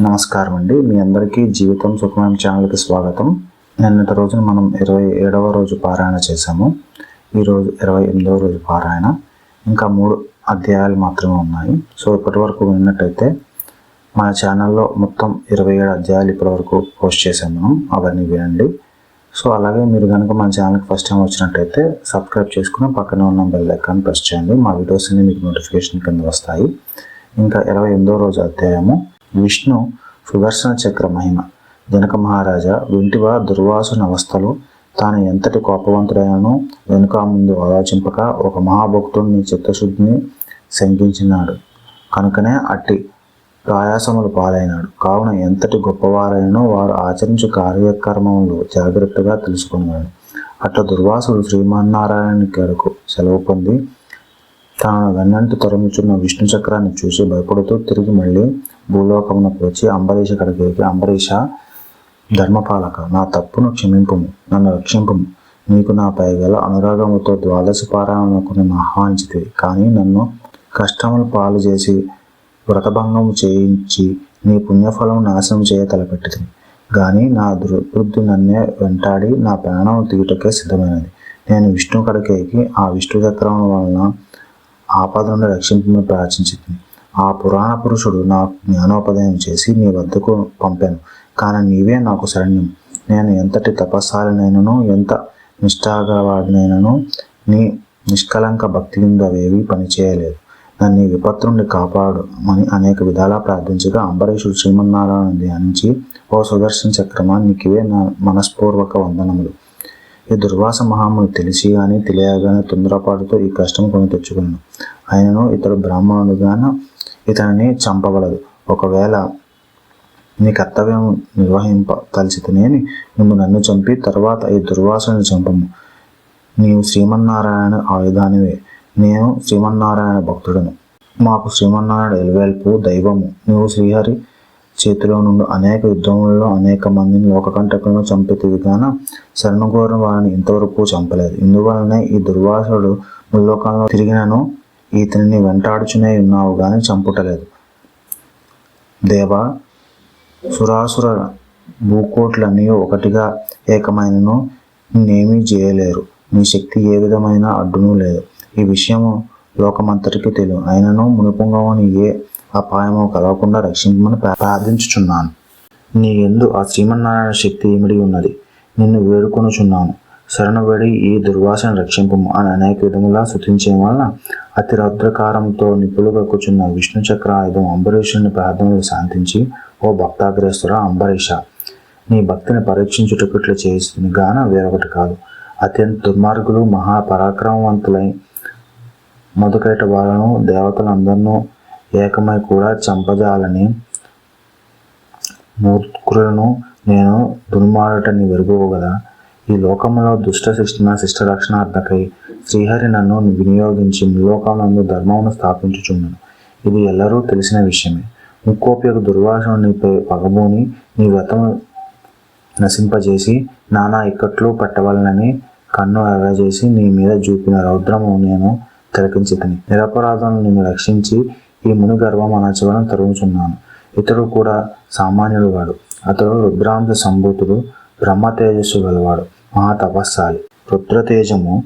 నమస్కారం అండి. మీ అందరికీ జీవితం సుఖమయం ఛానల్కి స్వాగతం. నిన్నటి రోజున మనం ఇరవై ఏడవ రోజు పారాయణ చేశాము. ఈరోజు ఇరవై ఎనిమిదవ రోజు పారాయణ. ఇంకా మూడు అధ్యాయాలు మాత్రమే ఉన్నాయి. సో ఇప్పటి వరకు విన్నట్టయితే మన ఛానల్లో మొత్తం ఇరవై ఏడు అధ్యాయాలు ఇప్పటి వరకు పోస్ట్ చేశాము మనం. అవన్నీ వినండి. సో అలాగే మీరు కనుక మన ఛానల్కి ఫస్ట్ టైం వచ్చినట్టయితే సబ్స్క్రైబ్ చేసుకుని పక్కనే ఉన్న బెల్ ఐకాన్ ప్రెస్ చేయండి. మా వీడియోస్ అన్ని మీకు నోటిఫికేషన్ కింద వస్తాయి. ఇంకా ఇరవై ఎనిమిదో రోజు అధ్యాయము. విష్ణు సుదర్శన చక్ర మహిమ జనక మహారాజా వింటివా దుర్వాసుని అవస్థలు తాను ఎంతటి కోపవంతుడైనను వెనుక ముందు ఆలోచింపక ఒక మహాభక్తుడిని చిత్తశుద్ధిని శంకించినాడు. కనుకనే అట్టి ప్రయాసములు పాలైనాడు. కావున ఎంతటి గొప్పవారైనో వారు ఆచరించు కార్యక్రమంలో జాగ్రత్తగా తెలుసుకున్నాడు. అట్లా దుర్వాసుడు శ్రీమన్నారాయణ గారికి సెలవు పొంది తాను వెన్నంటి తరుముచున్న విష్ణు చక్రాన్ని చూసి భయపడుతూ తిరిగి మళ్ళీ భూలోకమునకు వచ్చి అంబరీష కడిగేకి అంబరీష ధర్మపాలక నా తప్పును క్షమింపుము నన్ను రక్షింపుము. నీకు నాపై గల అనురాగముతో ద్వాదశ పారాయణకు నన్ను ఆహ్వానించితివి. కానీ నన్ను కష్టములు పాలు చేసి వ్రతభంగము చేయించి నీ పుణ్యఫలం నాశనం చేయ తలపెట్టింది కానీ నా దుర్బుద్ధి నన్నే వెంటాడి నా ప్రాణం తీయుటకే సిద్ధమైనది. నేను విష్ణు కడకేకి ఆ విష్ణు చక్రం వలన ఆపద నుండి రక్షింపమని ప్రార్థించింది ఆ పురాణ పురుషుడు నాకు జ్ఞానోపదయం చేసి నీ వద్దకు పంపాను కానీ నీవే నాకు శరణ్యం. నేను ఎంతటి తపస్సాలనైనను ఎంత నిష్ఠాగలవాడినైనను నీ నిష్కలంక భక్తి కింద అవేవి పనిచేయలేదు నన్ను ఈ విపత్తు నుండి కాపాడు అని అనేక విధాలా ప్రార్థించగా అంబరీషుడు శ్రీమన్నారాయణ ధ్యానించి ఓ సుదర్శన చక్రమా నీకివే నా మనస్పూర్వక వందనములు. ఈ దుర్వాస మహాముని తెలిసి కానీ తెలియగానే తొందరపాటుతో ఈ కష్టం కొని తెచ్చుకున్నాను ఆయనను ఇతడు బ్రాహ్మణుడుగాన ఇతనిని చంపబడదు ఒకవేళ నీ కర్తవ్యం నిర్వహింప తలచితనేని నువ్వు నన్ను చంపి తర్వాత ఈ దుర్వాసను చంపము. నీవు శ్రీమన్నారాయణ ఆయుధానివే. నేను శ్రీమన్నారాయణ భక్తుడను. మాకు శ్రీమన్నారాయణ ఎలువెల్పు దైవము. నువ్వు శ్రీహరి చేతిలో నుండి అనేక యుద్ధములలో అనేక మందిని లోకకంటకులను చంపితివి గాన శరణుగోరిన వారిని ఇంతవరకు చంపలేదు. ఇందువలనే ఈ దుర్వాసుడు ముల్లోకంలో తిరిగినను ఇతనిని వెంటాడుచునే ఉన్నావు గాని చంపుటలేదు. దేవ సురాసుర భూకోట్లన్నీ ఒకటిగా ఏకమైనను నేమీ చేయలేరు నీ శక్తి ఏ విధమైన అడ్డును లేదు. ఈ విషయము లోకమంతటికి తెలియదు. అయినను మునిపొంగవని ఏ అపాయము కలగకుండా రక్షించమని ప్రార్థించుచున్నాను. నీ ఎందు ఆ శ్రీమన్నారాయణ శక్తి ఏమిడి ఉన్నది. నిన్ను వేడుకొనుచున్నాను. శరణు వేడి ఈ దుర్వాసన రక్షింపము అని అనేక విధములా శుతించే వలన అతి రౌద్రకారంతో నిపులుగా కూర్చున్న విష్ణు చక్ర ఆయుధం అంబరీషుని ప్రార్థనలు శాంతించి ఓ భక్తాగ్రస్తుర అంబరీష! నీ భక్తిని పరీక్షించుటకు చేస్తుంది గాన వేరొకటి కాదు. అత్యంత దుర్మార్గులు మహాపరాక్రమవంతులై మొదకైట వాళ్ళను దేవతలందరినూ ఏకమై కూడా చంపజాలని మూర్ఖులను నేను దుర్మాడటని వెరుగవు కదా ఈ లోకంలో దుష్ట శిక్షణ శిష్ట రక్షణార్థకై శ్రీహరి నన్ను వినియోగించి లోకమందు ధర్మమును స్థాపించుచున్నాను. ఇది ఎల్లరూ తెలిసిన విషయమే. ముక్కోప్యకు దుర్వాసన నీపై పగబోని నీ వ్రతము నశింపజేసి నానా ఇక్కట్లు పెట్టవలనని కన్ను ఎరగజేసి నీ మీద చూపిన రౌద్రము నేను తిలకించితిని నిరపరాధాలను నిన్ను రక్షించి ఈ ముని గర్వం అనచవలను తరుగుచున్నాను. ఇతడు కూడా సామాన్యుడు వాడు అతడు రుద్రాంశ సంభూతుడు బ్రహ్మ తేజస్సు గలవాడు మహాతపస్సాలి. రుద్రతేజము రుద్ర తేజము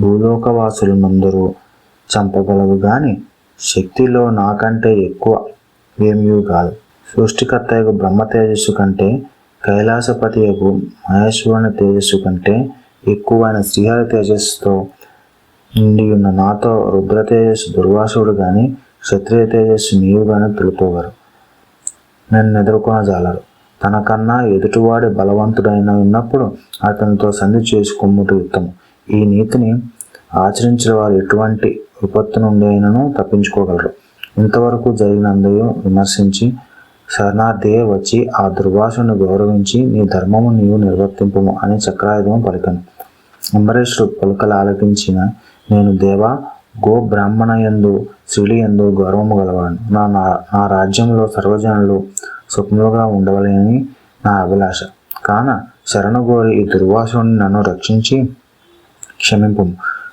భూలోకవాసులనందరూ చంపగలదు గాని శక్తిలో నాకంటే ఎక్కువ ఏమీ కాదు. సృష్టికర్త యొక్క బ్రహ్మ తేజస్సు కంటే కైలాసపతి యొక్క మహేశ్వరుని తేజస్సు కంటే ఎక్కువైన శ్రీహరి తేజస్సుతో నిండి ఉన్న నాతో రుద్ర తేజస్సు దుర్వాసుడు కానీ క్షత్రియ తేజస్సు నీవు గాని నన్ను ఎదుర్కొన జాలరు. తనకన్నా ఎదుటివాడి బలవంతుడైన ఉన్నప్పుడు అతనితో సంధి చేసుకుమ్ముట ఉత్తమం. ఈ నీతిని ఆచరించిన వారు ఎటువంటి విపత్తు నుండి అయినను తప్పించుకోగలరు. ఇంతవరకు జరిగినందుకు విమర్శించి శరణార్థియే వచ్చి ఆ దుర్వాసును గౌరవించి నీ ధర్మము నీవు నిర్వర్తింపము అని చక్రాయుధం పలికను. అంబరీషుడు పలుకలు ఆలకించిన నేను దేవా గో బ్రాహ్మణ యందు స్త్రీలు యందు గౌరవము గలవాడు. నా నా- నా రాజ్యంలో సర్వజనులు సుఖములుగా ఉండవలేని నా అభిలాష. కాన శరణగోరి ఈ దుర్వాసుని నన్ను రక్షించి క్షమింపు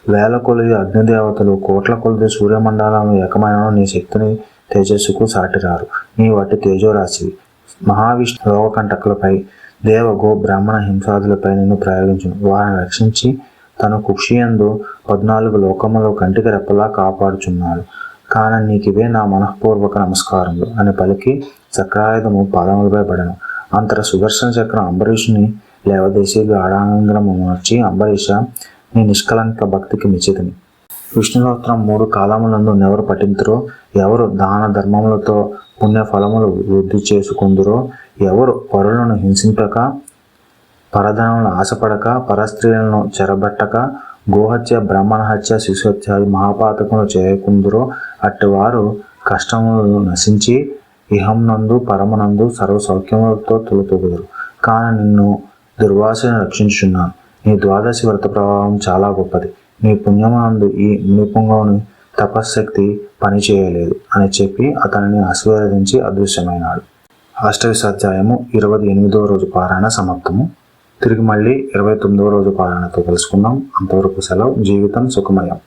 వేల కొలిది అగ్నిదేవతలు కోట్ల కొలిది సూర్యమండలం ఏకమైన నీ శక్తిని తేజస్సుకు సాటిరారు. నీ వాటి తేజోరాశి మహావిష్ణు లోకకంటకులపై దేవ గో బ్రాహ్మణ హింసాదులపై నిన్ను ప్రయోగించు వారిని రక్షించి తన కుక్షియందు పద్నాలుగు లోకములో కంటికి రెప్పలా కాపాడుచున్నాడు. కాన నీకివే నా మనఃపూర్వక నమస్కారములు అని పలికి చక్రాయుధము పాదములపై పడను. అంతర సుదర్శన చక్రం అంబరీషుని లేవదేసి గాఢాంగము మార్చి అంబరీష నీ నిష్కలంక భక్తికి మిచితిని విష్ణుస్తోత్రం మూడు కాలములందు ఎవరు పఠింతురో? ఎవరు దాన ధర్మములతో పుణ్య ఫలములు వృద్ధి చేసుకుందురో? ఎవరు పరులను హింసింపక? పరధనములను ఆశపడక పరస్త్రీలను చెరబట్టక గోహత్య బ్రాహ్మణ హత్య శిశుహత్యాది మహాపాతకములు చేయకుందురో అట్టివారు కష్టములు నశించి ఇహంనందు పరమనందు సర్వ సౌఖ్యములతో తొలుతుగుదురు కాన నిన్ను దుర్వాసను రక్షించున్నాను నీ ద్వాదశి వ్రత ప్రభావం చాలా గొప్పది. నీ పుణ్యమానందు ఈ మునిపుంగవుని తపశ్శక్తి పని చేయలేదు అని చెప్పి అతనిని ఆశీర్వదించి అదృశ్యమైనాడు. అష్టవిశాధ్యాయము ఇరవై ఎనిమిదో రోజు పారాయణ సమాప్తము. తిరిగి మళ్ళీ ఇరవై తొమ్మిదవ రోజు పాలనతో కలుసుకుందాం. అంతవరకు సెలవు. జీవితం సుఖమయం.